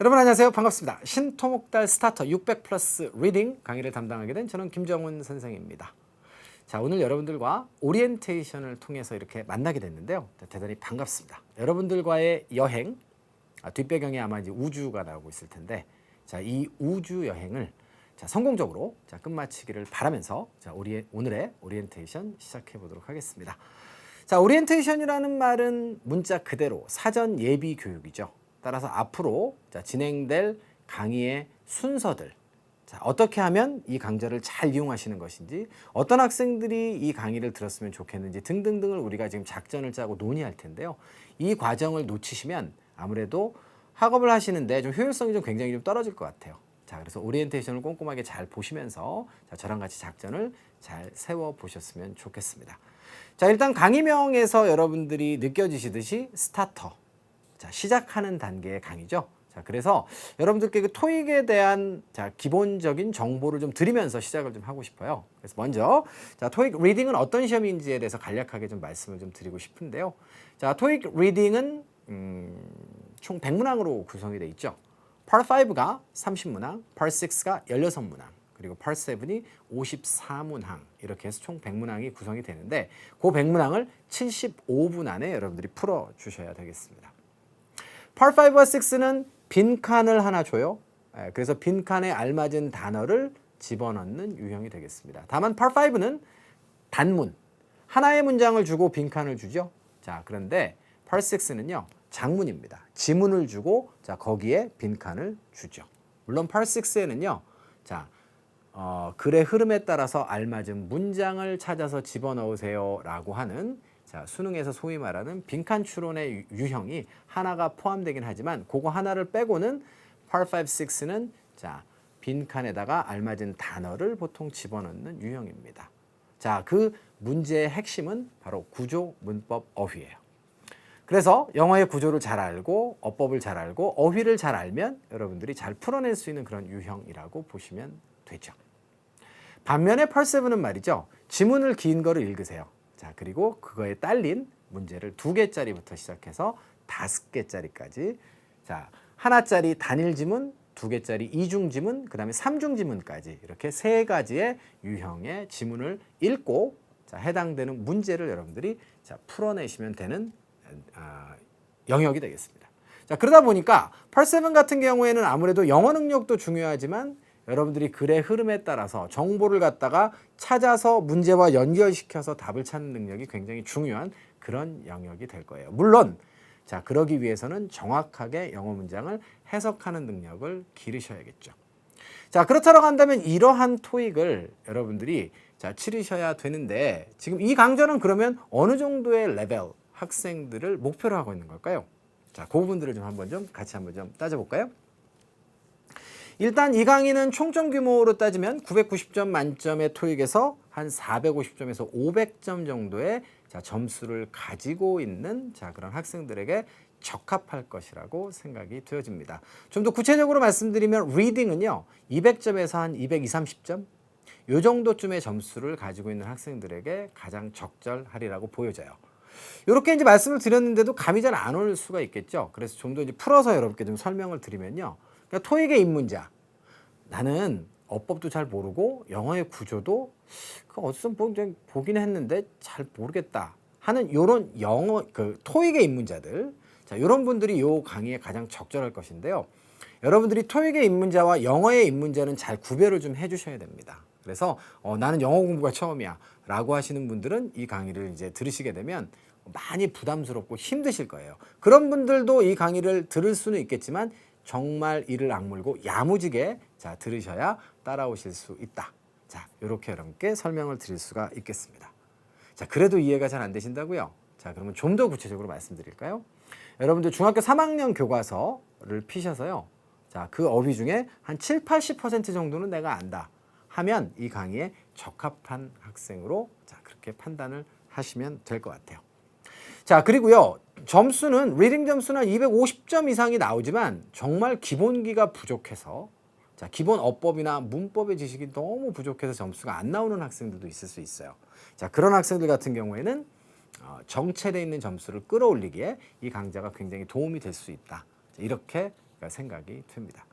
여러분 안녕하세요. 반갑습니다. 신토목달 스타터 600 플러스 리딩 강의를 담당하게 된 저는 김정훈 선생입니다. 자, 오늘 여러분들과 오리엔테이션을 통해서 이렇게 만나게 됐는데요. 대단히 반갑습니다. 여러분들과의 여행, 아, 뒷배경에 아마 이제 우주가 나오고 있을 텐데, 자, 이 우주 여행을 자, 성공적으로 자, 끝마치기를 바라면서 자, 오리, 오늘의 오리엔테이션 시작해 보도록 하겠습니다. 자, 오리엔테이션이라는 말은 문자 그대로 사전 예비 교육이죠. 따라서 앞으로 자, 진행될 강의의 순서들 자, 어떻게 하면 이 강좌를 잘 이용하시는 것인지 어떤 학생들이 이 강의를 들었으면 좋겠는지 등등등을 우리가 지금 작전을 짜고 논의할 텐데요. 이 과정을 놓치시면 아무래도 학업을 하시는데 좀 효율성이 좀 굉장히 좀 떨어질 것 같아요. 자, 그래서 오리엔테이션을 꼼꼼하게 잘 보시면서 자, 저랑 같이 작전을 잘 세워 보셨으면 좋겠습니다. 자, 일단 강의명에서 여러분들이 느껴지시듯이 스타터. 자, 시작하는 단계의 강의죠. 자, 그래서 여러분들께 그 토익에 대한 자, 기본적인 정보를 좀 드리면서 시작을 좀 하고 싶어요. 그래서 먼저 자, 토익 리딩은 어떤 시험인지에 대해서 간략하게 좀 말씀을 좀 드리고 싶은데요. 자, 토익 리딩은 음, 총 100문항으로 구성이 돼 있죠. Part 5가 30문항, Part 6가 16문항, 그리고 Part 7이 54문항 이렇게 해서 총 100문항이 구성이 되는데 그 100문항을 75분 안에 여러분들이 풀어 주셔야 되겠습니다. Part 5와 6는 빈칸을 하나 줘요. 예, 그래서 빈칸에 알맞은 단어를 집어넣는 유형이 되겠습니다. 다만 Part 5는 단문 하나의 문장을 주고 빈칸을 주죠. 자, 그런데 Part 6는요. 장문입니다. 지문을 주고 자, 거기에 빈칸을 주죠. 물론 Part 6에는요. 자, 어, 글의 흐름에 따라서 알맞은 문장을 찾아서 집어넣으세요라고 하는 자, 수능에서 소위 말하는 빈칸 추론의 유- 유형이 하나가 포함되긴 하지만 그거 하나를 빼고는 Part 5, 6는 자, 빈칸에다가 알맞은 단어를 보통 집어넣는 유형입니다. 자, 그 문제의 핵심은 바로 구조, 문법, 어휘예요. 그래서 영어의 구조를 잘 알고 어법을 잘 알고 어휘를 잘 알면 여러분들이 잘 풀어낼 수 있는 그런 유형이라고 보시면 되죠. 반면에 펄세븐은 말이죠. 지문을 긴 거를 읽으세요. 자, 그리고 그거에 딸린 문제를 두 개짜리부터 시작해서 다섯 개짜리까지 자, 하나짜리 단일 지문, 두 개짜리 이중 지문, 그다음에 삼중 지문까지 이렇게 세 가지의 유형의 지문을 읽고 자, 해당되는 문제를 여러분들이 자, 풀어내시면 되는 아, 영역이 되겠습니다. 자, 그러다 보니까 87 같은 경우에는 아무래도 영어 능력도 중요하지만 여러분들이 글의 흐름에 따라서 정보를 갖다가 찾아서 문제와 연결시켜서 답을 찾는 능력이 굉장히 중요한 그런 영역이 될 거예요. 물론 자, 그러기 위해서는 정확하게 영어 문장을 해석하는 능력을 기르셔야겠죠. 자, 그렇다고 한다면 이러한 토익을 여러분들이 자, 치르셔야 되는데 지금 이 강좌는 그러면 어느 정도의 레벨 학생들을 목표로 하고 있는 걸까요? 자, 그 부분들을 좀 한번 좀 같이 한번 좀 따져볼까요? 일단 이 강의는 총점 규모로 따지면 990점 만점의 토익에서 한 450점에서 500점 정도의 자, 점수를 가지고 있는 자, 그런 학생들에게 적합할 것이라고 생각이 되어집니다. 좀 더 구체적으로 말씀드리면 리딩은요. 200점에서 한 220, 30점 요 정도쯤의 점수를 가지고 있는 학생들에게 가장 적절하리라고 보여져요. 이렇게 이제 말씀을 드렸는데도 감이 잘 안 올 수가 있겠죠. 그래서 좀 더 이제 풀어서 여러분께 좀 설명을 드리면요. 그러니까 토익의 입문자 나는 어법도 잘 모르고 영어의 구조도 그 어디서 보긴 했는데 잘 모르겠다 하는 요런 영어 그 토익의 입문자들 자 요런 분들이 요 강의에 가장 적절할 것인데요. 여러분들이 토익의 입문자와 영어의 입문자는 잘 구별을 좀 해주셔야 됩니다. 그래서 어, 나는 영어 공부가 처음이야 라고 하시는 분들은 이 강의를 이제 들으시게 되면 많이 부담스럽고 힘드실 거예요. 그런 분들도 이 강의를 들을 수는 있겠지만 정말 이를 악물고 야무지게 자 들으셔야 따라오실 수 있다. 자 이렇게 여러분께 설명을 드릴 수가 있겠습니다. 자 그래도 이해가 잘 안 되신다고요? 자 그러면 좀 더 구체적으로 말씀드릴까요? 여러분들 중학교 3학년 교과서를 피셔서요. 자 그 어휘 중에 한 7, 80% 정도는 내가 안다 하면 이 강의에 적합한 학생으로 자 그렇게 판단을 하시면 될 것 같아요. 자 그리고요 점수는 리딩 점수는 250점 이상이 나오지만 정말 기본기가 부족해서 자 기본 어법이나 문법의 지식이 너무 부족해서 점수가 안 나오는 학생들도 있을 수 있어요. 자 그런 학생들 같은 경우에는 어, 정체돼 있는 점수를 끌어올리기에 이 강좌가 굉장히 도움이 될 수 있다. 자, 이렇게 생각이 됩니다.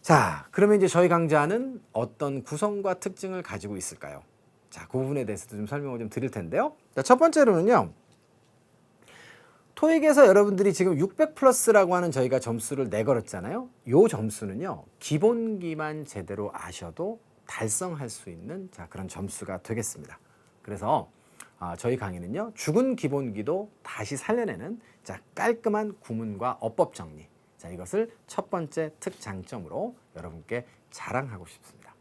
자, 그러면 이제 저희 강좌는 어떤 구성과 특징을 가지고 있을까요? 자, 그 부분에 대해서도 좀 설명을 좀 드릴 텐데요. 자, 첫 번째로는요. 토익에서 여러분들이 지금 600 플러스라고 하는 저희가 점수를 내걸었잖아요. 요 점수는요. 기본기만 제대로 아셔도 달성할 수 있는 자, 그런 점수가 되겠습니다. 그래서 아, 저희 강의는요. 죽은 기본기도 다시 살려내는 자, 깔끔한 구문과 어법 정리. 자, 이것을 첫 번째 특장점으로 여러분께 자랑하고 싶습니다.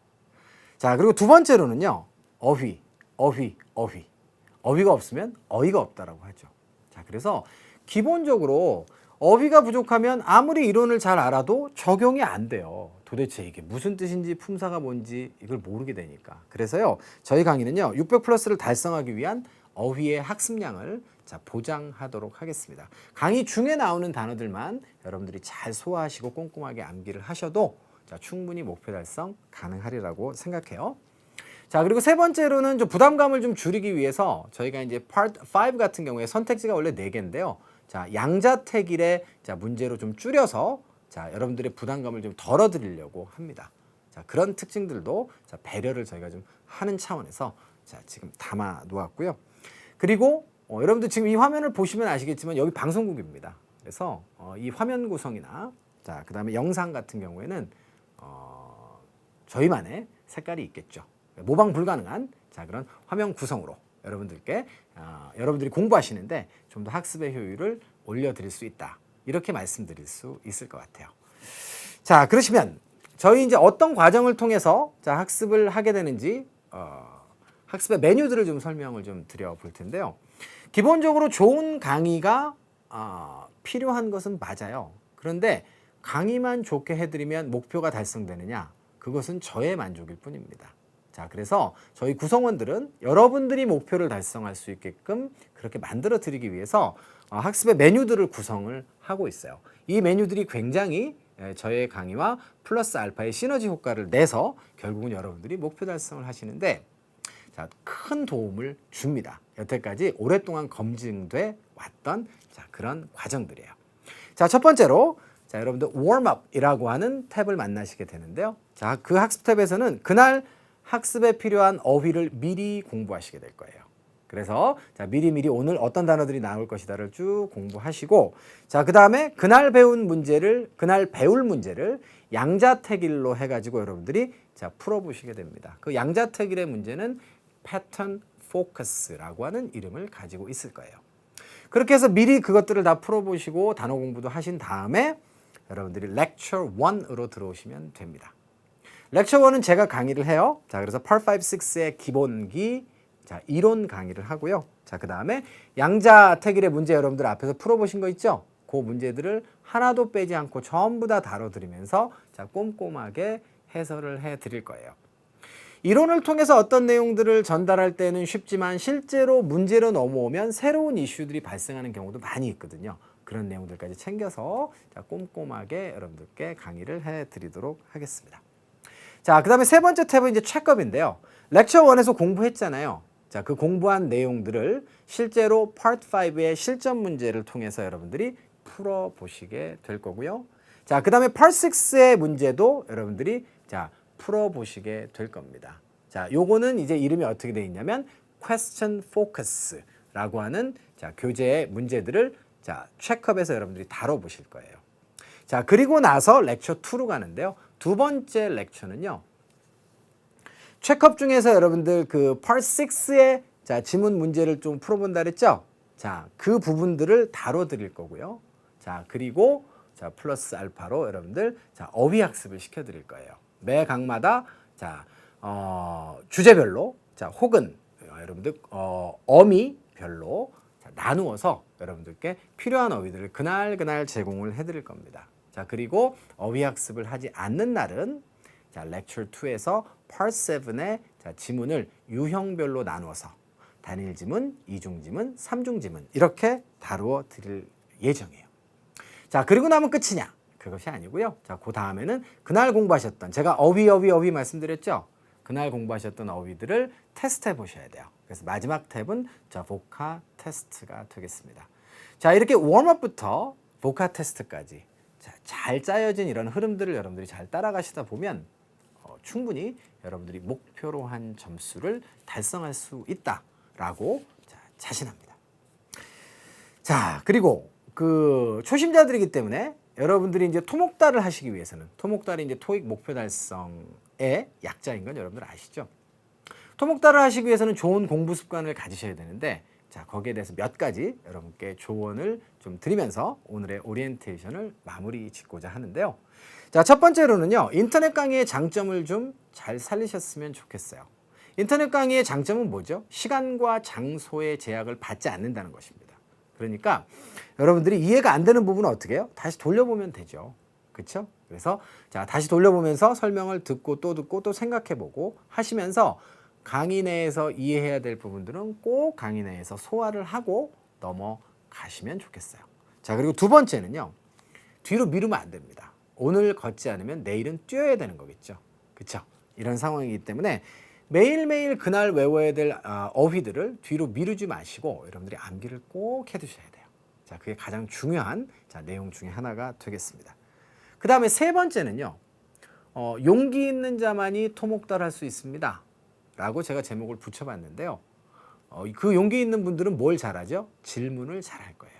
자, 그리고 두 번째로는요. 어휘, 어휘, 어휘. 어휘가 없으면 어이가 없다라고 하죠. 자, 그래서 기본적으로 어휘가 부족하면 아무리 이론을 잘 알아도 적용이 안 돼요. 도대체 이게 무슨 뜻인지 품사가 뭔지 이걸 모르게 되니까. 그래서요. 저희 강의는요. 600 플러스를 달성하기 위한 어휘의 학습량을 자, 보장하도록 하겠습니다. 강의 중에 나오는 단어들만 여러분들이 잘 소화하시고 꼼꼼하게 암기를 하셔도 자, 충분히 목표 달성 가능하리라고 생각해요. 자 그리고 세 번째로는 좀 부담감을 좀 줄이기 위해서 저희가 이제 Part 5 같은 경우에 선택지가 원래 네 개인데요. 자 양자택일의 자 문제로 좀 줄여서 자 여러분들의 부담감을 좀 덜어 드리려고 합니다. 자 그런 특징들도 자 배려를 저희가 좀 하는 차원에서 자 지금 담아 놓았고요. 그리고 어, 여러분들 지금 이 화면을 보시면 아시겠지만 여기 방송국입니다. 그래서 어, 이 화면 구성이나 자 그다음에 영상 같은 경우에는 어, 저희만의 색깔이 있겠죠. 모방 불가능한 자 그런 화면 구성으로 여러분들께 어, 여러분들이 공부하시는데 좀 더 학습의 효율을 올려드릴 수 있다 이렇게 말씀드릴 수 있을 것 같아요. 자 그러시면 저희 이제 어떤 과정을 통해서 자 학습을 하게 되는지 어, 학습의 메뉴들을 좀 설명을 좀 드려 볼 텐데요. 기본적으로 좋은 강의가 어, 필요한 것은 맞아요. 그런데 강의만 좋게 해드리면 목표가 달성되느냐? 그것은 저의 만족일 뿐입니다. 자, 그래서 저희 구성원들은 여러분들이 목표를 달성할 수 있게끔 그렇게 만들어 드리기 위해서 어, 학습의 메뉴들을 구성을 하고 있어요. 이 메뉴들이 굉장히 예, 저의 강의와 플러스 알파의 시너지 효과를 내서 결국은 여러분들이 목표 달성을 하시는데 자, 큰 도움을 줍니다. 여태까지 오랫동안 검증돼 왔던 자, 그런 과정들이에요. 자, 첫 번째로 자, 여러분들 웜업이라고 하는 탭을 만나시게 되는데요. 자, 그 학습 탭에서는 그날 학습에 필요한 어휘를 미리 공부하시게 될 거예요. 그래서 자, 미리미리 오늘 어떤 단어들이 나올 것이다를 쭉 공부하시고 자, 그다음에 그날 배운 문제를 그날 배울 문제를 양자택일로 해 가지고 여러분들이 자, 풀어 보시게 됩니다. 그 양자택일의 문제는 패턴 포커스라고 하는 이름을 가지고 있을 거예요. 그렇게 해서 미리 그것들을 다 풀어 보시고 단어 공부도 하신 다음에 여러분들이 lecture 1으로 들어오시면 됩니다. 1은 제가 강의를 해요. 자, 그래서 part 5, 6의 기본기, 자, 이론 강의를 하고요. 자, 그 다음에 양자택일의 문제 여러분들 앞에서 풀어보신 거 있죠? 그 문제들을 하나도 빼지 않고 전부 다 다뤄드리면서 자, 꼼꼼하게 해설을 해 드릴 거예요. 이론을 통해서 어떤 내용들을 전달할 때는 쉽지만 실제로 문제로 넘어오면 새로운 이슈들이 발생하는 경우도 많이 있거든요. 그런 내용들까지 챙겨서 자, 꼼꼼하게 여러분들께 강의를 해드리도록 하겠습니다. 자, 그 다음에 세 번째 탭은 이제 체크업인데요. 렉처 1에서 공부했잖아요. 자, 그 공부한 내용들을 실제로 파트 5의 실전 문제를 통해서 여러분들이 풀어보시게 될 거고요. 자, 그 다음에 파트 6의 문제도 여러분들이 자, 풀어보시게 될 겁니다. 자, 요거는 이제 이름이 어떻게 되어 있냐면 question focus라고 하는 자, 교재의 문제들을 자, 체크업에서 여러분들이 다뤄보실 거예요. 자, 그리고 나서 렉처 2로 가는데요. 두 번째 렉처는요. 체크업 중에서 여러분들 그 part 6의 자, 지문 문제를 좀 풀어본다 그랬죠? 자, 그 부분들을 다뤄 드릴 거고요. 자, 그리고 자, 플러스 알파로 여러분들 자, 어휘 학습을 시켜 드릴 거예요. 매 강마다 자, 어, 주제별로 자, 혹은 어, 여러분들 어, 어미별로 자, 나누어서 여러분들께 필요한 어휘들을 그날 그날 제공을 해 드릴 겁니다. 자, 그리고 어휘 학습을 하지 않는 날은 자, 렉처 2에서 part 7의 자, 지문을 유형별로 나누어서 단일 지문, 이중 지문, 삼중 지문 이렇게 다루어 드릴 예정이에요. 자, 그리고 나면 끝이냐? 그것이 아니고요. 자, 그 다음에는 그날 공부하셨던 제가 어휘 어휘 어휘 말씀드렸죠. 그날 공부하셨던 어휘들을 테스트해 보셔야 돼요. 그래서 마지막 탭은 자, 보카 테스트가 되겠습니다. 자, 이렇게 웜업부터 보카 테스트까지 자, 잘 짜여진 이런 흐름들을 여러분들이 잘 따라가시다 보면 어, 충분히 여러분들이 목표로 한 점수를 달성할 수 있다라고 자, 자신합니다. 자, 그리고 그 초심자들이기 때문에 여러분들이 이제 토목달을 하시기 위해서는 토목달이 이제 토익 목표 달성의 약자인 건 여러분들 아시죠? 토목달을 하시기 위해서는 좋은 공부 습관을 가지셔야 되는데 자 거기에 대해서 몇 가지 여러분께 조언을 좀 드리면서 오늘의 오리엔테이션을 마무리 짓고자 하는데요. 자 첫 번째로는요 인터넷 강의의 장점을 좀 잘 살리셨으면 좋겠어요. 인터넷 강의의 장점은 뭐죠? 시간과 장소의 제약을 받지 않는다는 것입니다. 그러니까 여러분들이 이해가 안 되는 부분은 어떻게 해요? 다시 돌려보면 되죠. 그렇죠? 그래서 자 다시 돌려보면서 설명을 듣고 또 듣고 또 생각해 보고 하시면서 강의 내에서 이해해야 될 부분들은 꼭 강의 내에서 소화를 하고 넘어가시면 좋겠어요. 자 그리고 두 번째는요 뒤로 미루면 안 됩니다. 오늘 걷지 않으면 내일은 뛰어야 되는 거겠죠. 그렇죠? 이런 상황이기 때문에 매일매일 그날 외워야 될 아, 어휘들을 뒤로 미루지 마시고 여러분들이 암기를 꼭 해두셔야 돼요. 자, 그게 가장 중요한 자, 내용 중에 하나가 되겠습니다. 그 다음에 세 번째는요. 어, 용기 있는 자만이 토목달할 수 있습니다. 라고 제가 제목을 붙여봤는데요. 어, 그 용기 있는 분들은 뭘 잘하죠? 질문을 잘할 거예요.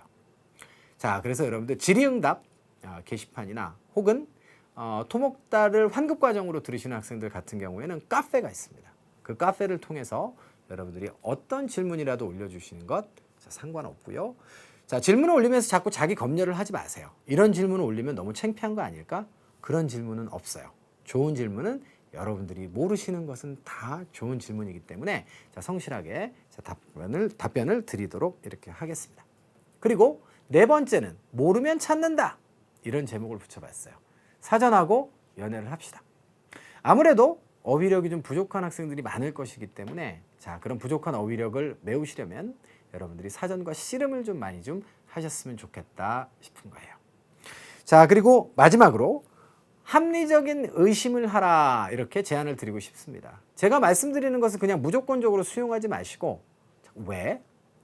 자, 그래서 여러분들 질의응답 아, 게시판이나 혹은 어, 토목달을 환급 과정으로 들으시는 학생들 같은 경우에는 카페가 있습니다. 그 카페를 통해서 여러분들이 어떤 질문이라도 올려주시는 것 자, 상관없고요. 자 질문을 올리면서 자꾸 자기 검열을 하지 마세요. 이런 질문을 올리면 너무 창피한 거 아닐까? 그런 질문은 없어요. 좋은 질문은 여러분들이 모르시는 것은 다 좋은 질문이기 때문에 자, 성실하게 자, 답변을 답변을 드리도록 이렇게 하겠습니다. 그리고 네 번째는 모르면 찾는다 이런 제목을 붙여봤어요. 사전하고 연애를 합시다. 아무래도 어휘력이 좀 부족한 학생들이 많을 것이기 때문에 자 그런 부족한 어휘력을 메우시려면 여러분들이 사전과 씨름을 좀 많이 좀 하셨으면 좋겠다 싶은 거예요. 자 그리고 마지막으로 합리적인 의심을 하라 이렇게 제안을 드리고 싶습니다. 제가 말씀드리는 것을 그냥 무조건적으로 수용하지 마시고 왜?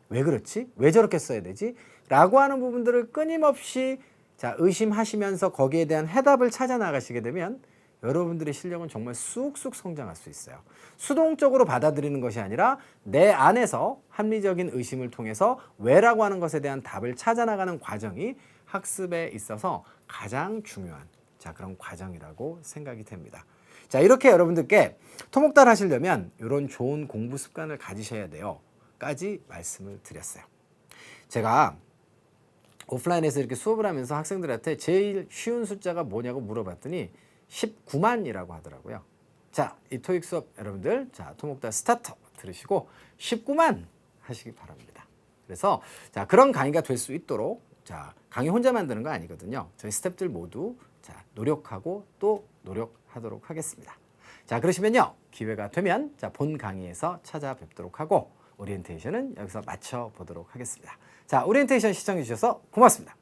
왜 그렇지? 왜 저렇게 써야 되지? 라고 하는 부분들을 끊임없이 자, 의심하시면서 거기에 대한 해답을 찾아 나가시게 되면 여러분들의 실력은 정말 쑥쑥 성장할 수 있어요. 수동적으로 받아들이는 것이 아니라 내 안에서 합리적인 의심을 통해서 왜라고 하는 것에 대한 답을 찾아 나가는 과정이 학습에 있어서 가장 중요한 자, 그런 과정이라고 생각이 됩니다. 자, 이렇게 여러분들께 토목달 하시려면 이런 좋은 공부 습관을 가지셔야 돼요. 까지 말씀을 드렸어요. 제가 오프라인에서 이렇게 수업을 하면서 학생들한테 제일 쉬운 숫자가 뭐냐고 물어봤더니 19만이라고 하더라고요. 자, 이 토익 수업 여러분들 자, 토목달 스타터 들으시고 19만 하시기 바랍니다. 그래서 자, 그런 강의가 될 수 있도록 자, 강의 혼자 만드는 거 아니거든요. 저희 스탭들 모두 자, 노력하고 또 노력하도록 하겠습니다. 자, 그러시면요. 기회가 되면 자, 본 강의에서 찾아뵙도록 하고 오리엔테이션은 여기서 마쳐 보도록 하겠습니다. 자, 오리엔테이션 시청해 주셔서 고맙습니다.